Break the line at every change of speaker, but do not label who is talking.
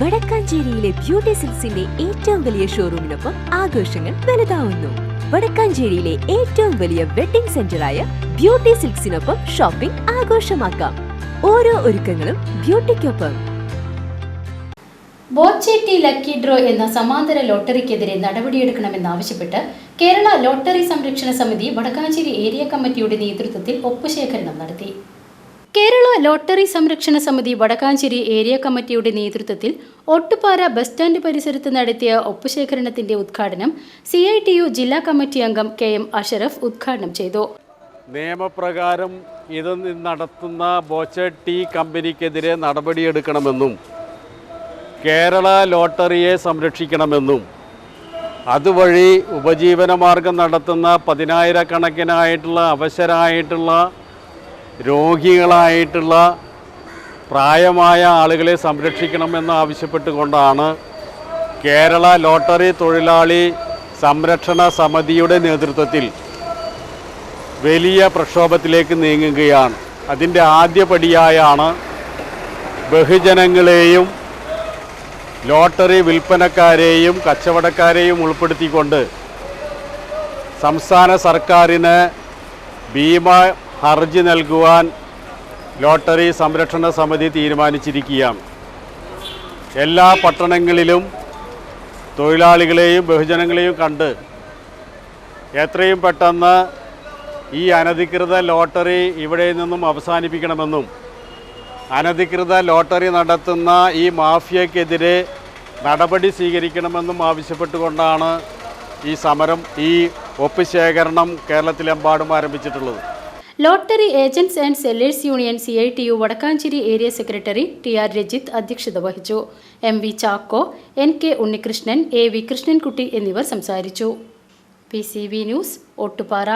വടക്കാഞ്ചേരിയിലെ beauty സിൽസിന്റെ ഏറ്റവും വലിയ ഷോറൂമിനൊപ്പം ആഘോഷങ്ങൾ വലുതാവുന്നു. വടക്കാഞ്ചേരിയിലെ ഏറ്റവും വലിയ വെഡിംഗ് സെന്ററായ ബ്യൂട്ടി സിൽക്സിനൊപ്പം ഷോപ്പിംഗ് ആഘോഷമാക്കാം. ഓരോ ഒരുക്കങ്ങളും ബ്യൂട്ടിക്കൊപ്പം.
ബോച്ചേട്ടി ലക്കി ഡ്രോ എന്ന സമാന്തര ലോട്ടറിക്കെതിരെ നടപടിയെടുക്കണമെന്നാവശ്യപ്പെട്ട് കേരള ലോട്ടറി സംരക്ഷണ സമിതി വടക്കാഞ്ചേരി ഏരിയ കമ്മിറ്റിയുടെ നേതൃത്വത്തിൽ ഒപ്പുശേഖരണം നടത്തി. കേരള ലോട്ടറി സംരക്ഷണ സമിതി വടക്കാഞ്ചേരി ഏരിയ കമ്മിറ്റിയുടെ നേതൃത്വത്തിൽ ഒട്ടുപാറ ബസ് സ്റ്റാൻഡ് പരിസരത്ത് നടത്തിയ ഒപ്പുശേഖരണത്തിന്റെ ഉദ്ഘാടനം സി ഐ ടി യു ജില്ലാ കമ്മിറ്റി അംഗം കെ എം അഷറഫ് ഉദ്ഘാടനം ചെയ്തു.
നിയമപ്രകാരം ഇത് നടത്തുന്ന ബോച്ച ടീ കമ്പനിക്കെതിരെ നടപടിയെടുക്കണമെന്നും കേരള ലോട്ടറിയെ സംരക്ഷിക്കണമെന്നും അതുവഴി ഉപജീവനമാർഗം നടത്തുന്ന പതിനായിരക്കണക്കിനായിട്ടുള്ള അവശരായിട്ടുള്ള രോഗികളായിട്ടുള്ള പ്രായമായ ആളുകളെ സംരക്ഷിക്കണമെന്ന് ആവശ്യപ്പെട്ടുകൊണ്ടാണ് കേരള ലോട്ടറി തൊഴിലാളി സംരക്ഷണ സമിതിയുടെ നേതൃത്വത്തിൽ വലിയ പ്രക്ഷോഭത്തിലേക്ക് നീങ്ങുകയാണ്. അതിന്റെ ആദ്യപടിയായാണ് ബഹുജനങ്ങളെയും ലോട്ടറി വിൽപ്പനക്കാരെയും കച്ചവടക്കാരെയും ഉൾപ്പെടുത്തിക്കൊണ്ട് സംസ്ഥാന സർക്കാരിന് ഭീമ ഹർജി നൽകുവാൻ ലോട്ടറി സംരക്ഷണ സമിതി തീരുമാനിച്ചിരിക്കുകയാണ്. എല്ലാ പട്ടണങ്ങളിലും തൊഴിലാളികളെയും ബഹുജനങ്ങളെയും കണ്ട് എത്രയും പെട്ടെന്ന് ഈ അനധികൃത ലോട്ടറി ഇവിടെ നിന്നും അവസാനിപ്പിക്കണമെന്നും അനധികൃത ലോട്ടറി നടത്തുന്ന ഈ മാഫിയക്കെതിരെ നടപടി സ്വീകരിക്കണമെന്നും ആവശ്യപ്പെട്ടുകൊണ്ടാണ് ഈ സമരം ഈ ഒപ്പ് ശേഖരണം കേരളത്തിലെമ്പാടും ആരംഭിച്ചിട്ടുള്ളത്.
Lottery agents and sellers union C I T U Vadakkanchery area secretary T R Rajith അധ്യക്ഷത വഹിച്ചു. M V Chacko N K Unnikrishnan A V Krishnankutty എന്നിവർ സംസാരിച്ചു. P C V news Ottupara